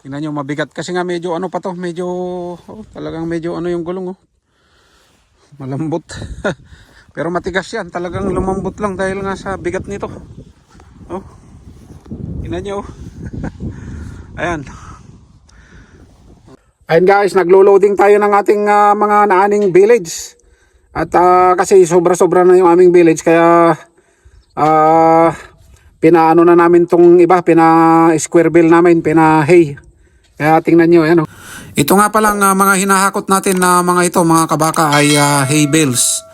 Tingnan nyo, mabigat kasi nga medyo ano pa to, medyo oh, talagang medyo ano yung gulong oh. Malambot. Pero matigas yan, talagang lumambot lang dahil nga sa bigat nito. Oh. Tingnan nyo. oh. Ayan. Ayan guys, naglo-loading tayo ng ating ah, mga naaning village. At ah, kasi sobra-sobra na yung aming village kaya ah pinaano na namin tong iba, pina square bill namin, pina hay. Kaya tingnan nyo, ayan oh. Ito nga palang ah, mga hinahakot natin na mga ito, mga kabaka ay ah, hay bales.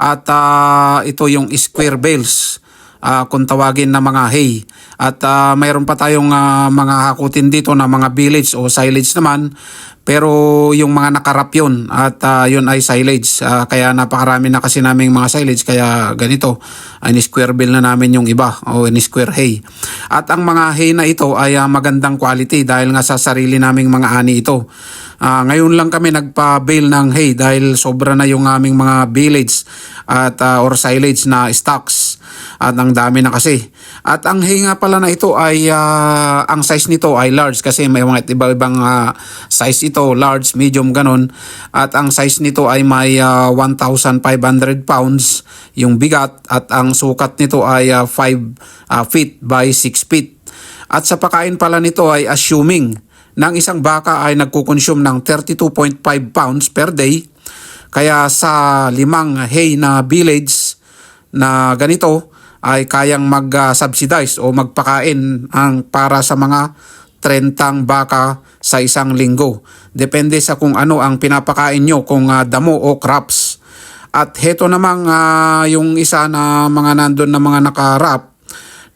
At ah, ito yung square bales ah, kung tawagin na mga hay. At ah, mayroon pa tayong ah, mga hakutin dito na mga village o silage naman. Pero yung mga nakarap yun at ah, yun ay silage. Ah, kaya napakarami na kasi naming mga silage kaya ganito. Ay square bill na namin yung iba o square hay. At ang mga hay na ito ay ah, magandang quality dahil nga sa sarili naming mga ani ito. Ah, ngayon lang kami nagpa-bail ng hay dahil sobra na yung aming mga village at ah, or silage na stocks at ang dami na kasi. At ang hay nga pala na ito ay ah, ang size nito ay large kasi may mga iba-ibang ah, size ito, large, medium ganon. At ang size nito ay may ah, 1,500 pounds yung bigat at ang sukat nito ay 5 feet by 6 feet. At sa pakain pala nito ay assuming ng isang baka ay nagkukonsume ng 32.5 pounds per day. Kaya sa limang hay na village na ganito ay kayang mag-subsidize o magpakain ang para sa mga 30 baka sa isang linggo. Depende sa kung ano ang pinapakain nyo, kung ah, damo o crops. At heto namang ah, yung isa na mga nandun na mga nakarap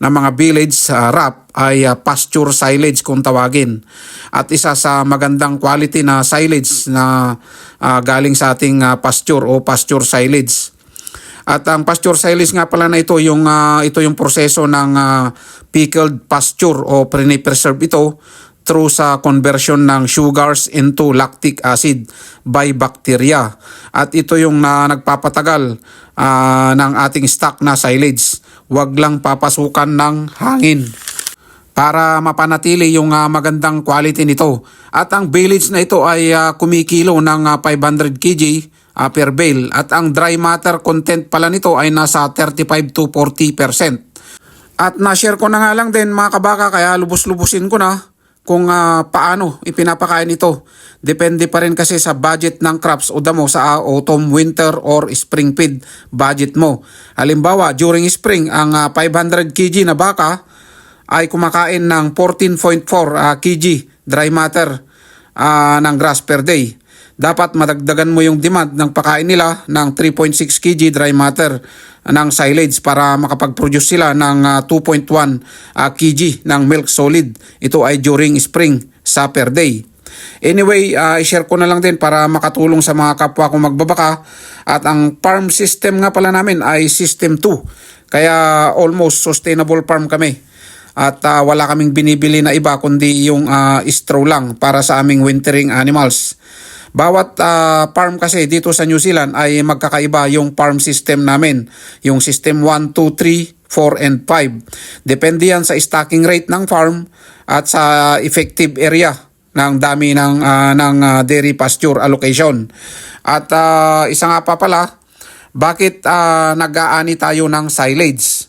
na mga village sa rap ay ah, pasture silage kung tawagin. At isa sa magandang quality na silage na ah, galing sa ating ah, pasture o pasture silage. At ang pasture silage nga pala na ito yung ah, ito yung proseso ng ah, pickled pasture o pre-preserve ito through sa conversion ng sugars into lactic acid by bacteria. At ito yung na nagpapatagal ah, ng ating stock na silage. Huwag lang papasukan ng hangin para mapanatili yung ah, magandang quality nito. At ang village na ito ay ah, kumikilo ng ah, 500 kg ah, per bale at ang dry matter content pala nito ay nasa 35 to 40%. At na-share ko na nga lang din mga kabaka kaya lubos-lubusin ko na kung ah, paano ipinapakain ito. Depende pa rin kasi sa budget ng crops o damo sa ah, autumn, winter or spring feed budget mo. Halimbawa, during spring, ang ah, 500 kg na baka ay kumakain ng 14.4 ah, kg dry matter ah, ng grass per day. Dapat madagdagan mo yung demand ng pakain nila ng 3.6 kg dry matter ng silage para makapag-produce sila ng ah, 2.1 ah, kg ng milk solid. Ito ay during spring sa per day. Anyway, ah, i-share ko na lang din para makatulong sa mga kapwa kong magbabaka. At ang farm system nga pala namin ay system 2. Kaya almost sustainable farm kami. At ah, wala kaming binibili na iba kundi yung ah, straw lang para sa aming wintering animals. Bawat ah, farm kasi dito sa New Zealand ay magkakaiba yung farm system namin. Yung system 1, 2, 3, 4, and 5. Depende yan sa stocking rate ng farm at sa effective area ng dami ng, ah, ng ah, dairy pasture allocation. At ah, isa nga pa pala, bakit ah, nag-aani tayo ng silage?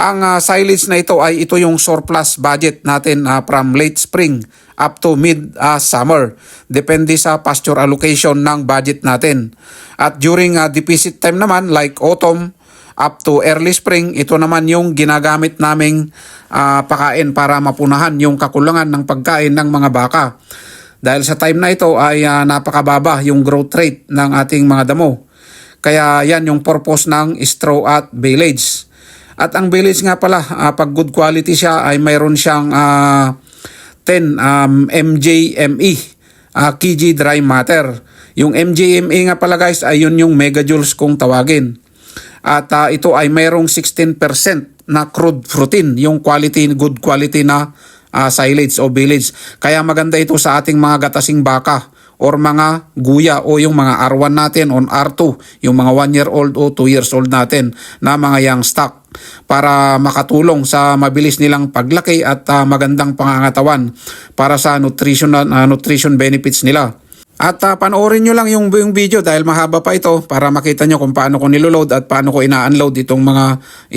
Ang ah, silage na ito ay ito yung surplus budget natin ah, from late spring up to mid ah, summer. Depende sa pasture allocation ng budget natin. At during ah, deficit time naman like autumn up to early spring, ito naman yung ginagamit naming ah, pakain para mapunahan yung kakulangan ng pagkain ng mga baka. Dahil sa time na ito ay ah, napakababa yung growth rate ng ating mga damo. Kaya yan yung purpose ng straw at baleage. At ang village nga pala, ah, pag good quality siya ay mayroon siyang ah, 10 um, MJME, ah, kg dry matter. Yung MJME nga pala guys ay yun yung megajoules kung tawagin. At ah, ito ay mayroong 16% na crude protein, yung quality, good quality na ah, silage o village. Kaya maganda ito sa ating mga gatasing baka or mga guya o yung mga R1 natin on R2, yung mga 1 year old o 2 years old natin na mga young stock. Para makatulong sa mabilis nilang paglaki at ah, magandang pangangatawan para sa nutritional ah, nutrition benefits nila. At ah, panoorin nyo lang yung buong video dahil mahaba pa ito para makita nyo kung paano ko niloload at paano ko ina-unload itong mga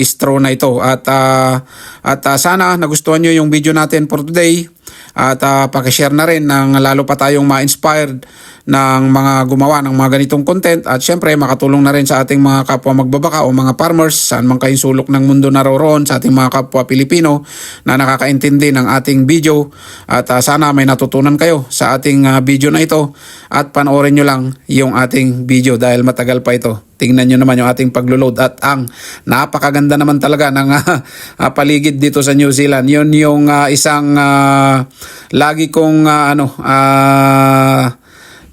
straw na ito. At, ah, at ah, sana nagustuhan nyo yung video natin for today. At uh, pakishare na rin ng lalo pa tayong ma-inspired ng mga gumawa ng mga ganitong content. At syempre makatulong na rin sa ating mga kapwa magbabaka o mga farmers saan man kayong sulok ng mundo naroroon sa ating mga kapwa Pilipino na nakakaintindi ng ating video. At ah, sana may natutunan kayo sa ating ah, video na ito at panoorin nyo lang yung ating video dahil matagal pa ito. Tingnan nyo naman yung ating paglo-load at ang napakaganda naman talaga ng ah, paligid dito sa New Zealand. Yun yung ah, isang ah, lagi kong ah, ano ah,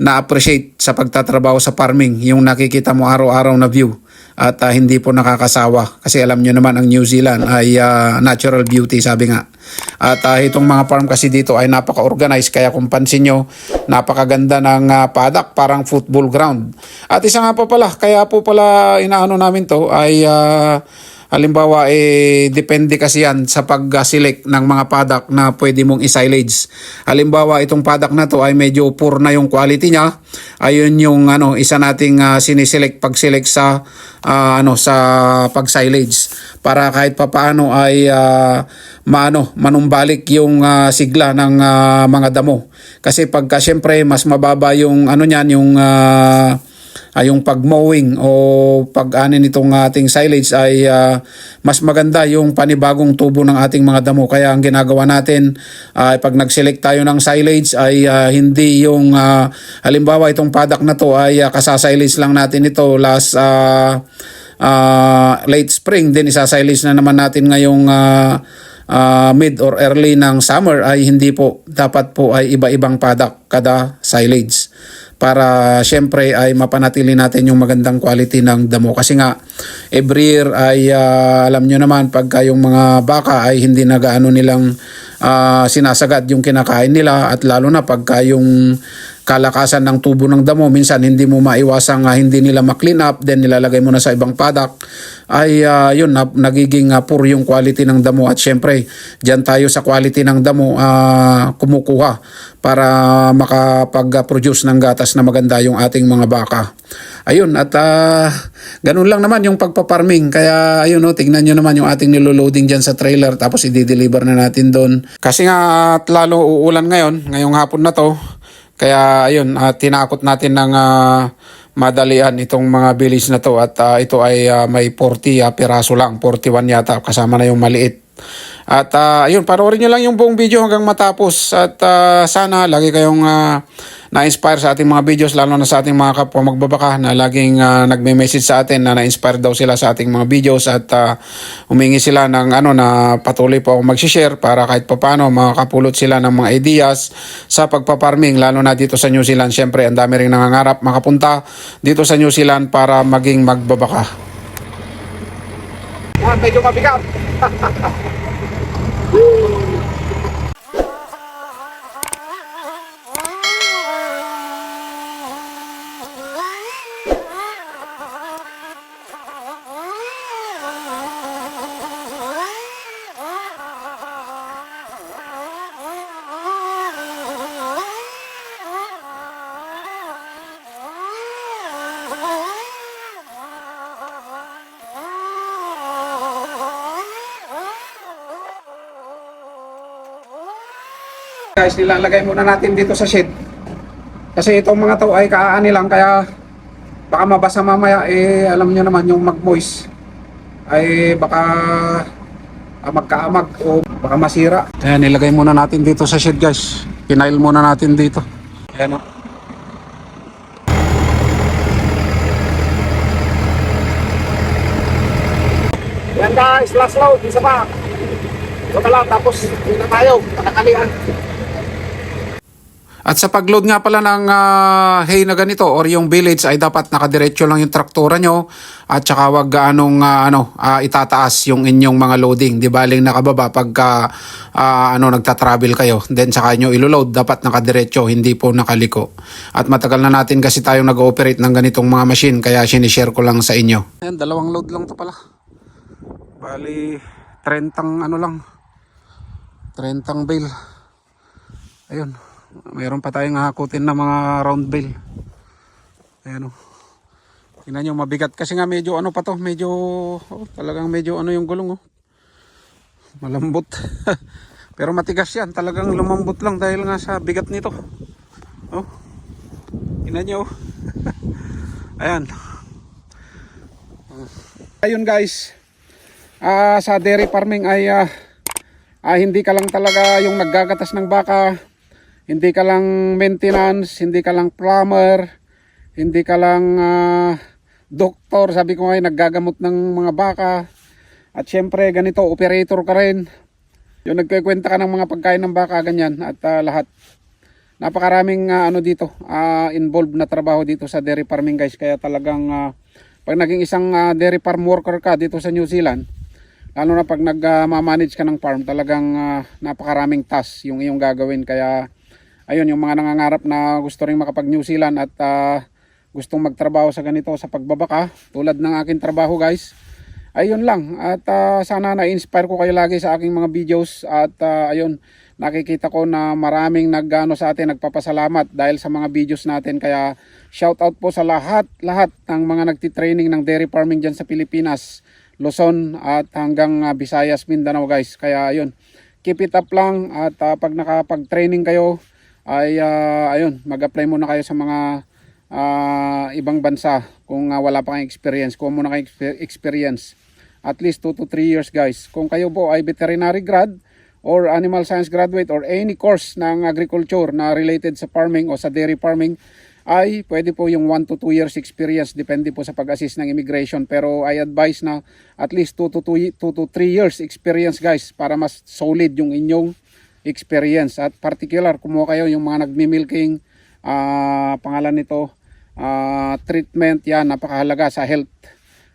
na-appreciate sa pagtatrabaho sa farming, yung nakikita mo araw-araw na view at ah, hindi po nakakasawa kasi alam nyo naman ang New Zealand ay ah, natural beauty sabi nga at ah, itong mga farm kasi dito ay napaka-organized. Kaya kung pansin nyo napakaganda ng ah, paddock parang football ground. At isa nga po pala kaya po pala inaano namin to ay ah, Halimbawa, eh, depende kasi yan sa pag-select ng mga paddock na pwede mong i-silage. Halimbawa, itong paddock na to ay medyo poor na yung quality niya. Ayun yung ano, isa nating uh, siniselect pag-select sa ah, ano sa pag-silage para kahit papaano ay ah, maano manumbalik yung ah, sigla ng ah, mga damo. Kasi pagka syempre mas mababa yung ano niyan yung ah, ay yung pag-mowing o pag-anin itong ating silage ay ah, mas maganda yung panibagong tubo ng ating mga damo. Kaya ang ginagawa natin ay pag nag-select tayo ng silage ay ah, hindi yung ah, halimbawa itong paddock na to ay uh, kasasilage lang natin ito last ah, ah, late spring then isasilage na naman natin ngayong ah, ah, mid or early ng summer ay hindi po dapat po ay iba-ibang paddock kada silage para syempre ay mapanatili natin yung magandang quality ng damo. Kasi nga every year ay ah, alam nyo naman pagka yung mga baka ay hindi nagaano nilang ah, sinasagad yung kinakain nila at lalo na pagka yung kalakasan ng tubo ng damo minsan hindi mo maiwasang ah, hindi nila ma-clean up then nilalagay mo na sa ibang paddock ay ah, yun na, nagiging ah, poor yung quality ng damo at syempre diyan tayo sa quality ng damo ah, kumukuha para makapag-produce ng gatas na maganda yung ating mga baka. Ayun at ah, ganun lang naman yung pagpaparming kaya ayun no tingnan nyo naman yung ating niloloading diyan sa trailer tapos i-deliver na natin doon. Kasi nga at lalo uulan ngayon, ngayong hapon na to. Kaya ayun, ah, tinakot natin ng ah, madalian itong mga bilis na to at ah, ito ay ah, may 40 ah, piraso lang, 41 yata kasama na yung maliit. At ah, ayun, panoorin nyo lang yung buong video hanggang matapos at ah, sana lagi kayong ah, na-inspire sa ating mga videos lalo na sa ating mga kapwa magbabaka na laging ah, nagme-message sa atin na na-inspire daw sila sa ating mga videos at ah, humingi sila ng ano na patuloy po ako mag-share para kahit papano makakapulot sila ng mga ideas sa pagpaparming lalo na dito sa New Zealand. Syempre, ang dami rin nangangarap makapunta dito sa New Zealand para maging magbabaka. Yan, medyo mabigat. Guys, nilalagay muna natin dito sa shed. Kasi itong mga to ay kaani lang kaya baka mabasa mamaya eh alam nyo naman yung mag-moist ay baka ah, magkaamag o baka masira. Ayan, nilagay muna natin dito sa shed guys. Pinail muna natin dito. Ayan o. Yan guys, last load, isa pa. Ito na lang, tapos na tayo, nakakalian. At sa pagload nga pala ng ah, hay na ganito or yung village ay dapat nakadiretso lang yung traktora nyo at saka wag gaanong ah, ano, ah, itataas yung inyong mga loading. Di baling nakababa pagka ah, ano, nagta-travel kayo. Then saka nyo iloload, dapat nakadiretso, hindi po nakaliko. At matagal na natin kasi tayong nag-ooperate ng ganitong mga machine kaya sinishare ko lang sa inyo. Ayan, dalawang load lang to pala. Bali, 30 ano lang. 30 bale. Ayun. Mayroon pa tayong hakutin na mga round bale. Ayan o. Tingnan nyo, mabigat. Kasi nga medyo ano pa to. Medyo, oh, talagang medyo ano yung gulong oh. Malambot. Pero matigas yan. Talagang lumambot lang dahil nga sa bigat nito. Oh. Tingnan nyo. oh. Ayan. Ayun guys. Ah, sa dairy farming ay ah, ah, hindi ka lang talaga yung naggagatas ng baka. Hindi ka lang maintenance, hindi ka lang plumber, hindi ka lang ah, doktor, sabi ko ay naggagamot ng mga baka. At syempre ganito, operator ka rin. Yung nagkikwenta ka ng mga pagkain ng baka, ganyan, at ah, lahat. Napakaraming ah, ano dito, ah, involved na trabaho dito sa dairy farming guys. Kaya talagang ah, pag naging isang ah, dairy farm worker ka dito sa New Zealand, lalo na pag nag-manage ka ng farm, talagang ah, napakaraming task yung iyong gagawin. Kaya ayun, yung mga nangangarap na gusto rin makapag New Zealand at ah, gustong magtrabaho sa ganito sa pagbabaka, tulad ng aking trabaho guys, ayun lang. At ah, sana na-inspire ko kayo lagi sa aking mga videos. At ah, ayun nakikita ko na maraming nagano sa atin nagpapasalamat dahil sa mga videos natin. Kaya shout out po sa lahat lahat ng mga nagti-training ng dairy farming diyan sa Pilipinas Luzon at hanggang ah, Visayas Mindanao guys. Kaya ayun keep it up lang. At ah, pag nakapag-training kayo ay ah, ayun mag-apply muna kayo sa mga ah, ibang bansa kung ah, wala pa kayong experience. Kuha muna kayong exper- experience. At least 2 to 3 years guys. Kung kayo po ay veterinary grad or animal science graduate or any course ng agriculture na related sa farming o sa dairy farming ay pwede po yung 1 to 2 years experience. Depende po sa pag-assist ng immigration. Pero I advise na at least 2 to 2, 2 to 3 years experience guys para mas solid yung inyong experience. At particular kumuha kayo yung mga nagmi-milking ah, pangalan nito ah, treatment. Yan napakahalaga sa health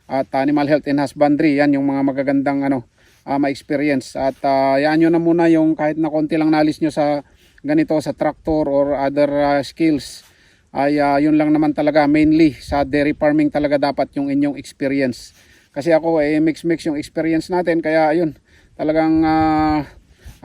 at animal health and husbandry. Yan yung mga magagandang ano ah, ma-experience. At ah, yan nyo na muna yung kahit na konti lang nalis nyo sa ganito sa tractor or other ah, skills ay ah, yun lang naman talaga. Mainly sa dairy farming talaga dapat yung inyong experience. Kasi ako eh mix mix yung experience natin. Kaya ayun talagang ah,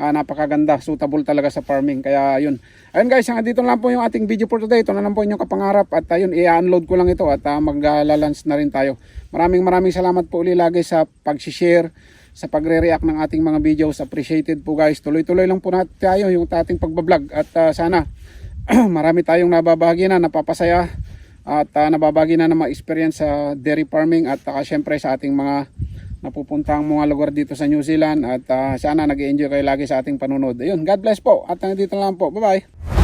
ah, napakaganda. Suitable talaga sa farming. Kaya ayun. Ayun guys hanggang dito lang po yung ating video for today. Ito na lang po inyong kapangarap. At ayun i-unload ko lang ito at uh, maglalans na rin tayo. Maraming maraming salamat po uli lagi sa pag-share sa pagre-react ng ating mga videos. Appreciated po guys. Tuloy-tuloy lang po natin tayo yung ating pagbablog. At ah, sana marami tayong nababahagi na napapasaya. At uh, nababagi na ng mga experience sa dairy farming. At uh, syempre sa ating mga napupuntang mga lugar dito sa New Zealand at ah, sana nag enjoy kayo lagi sa ating panunod. Ayun, God bless po at hanggang dito lang po. Bye-bye.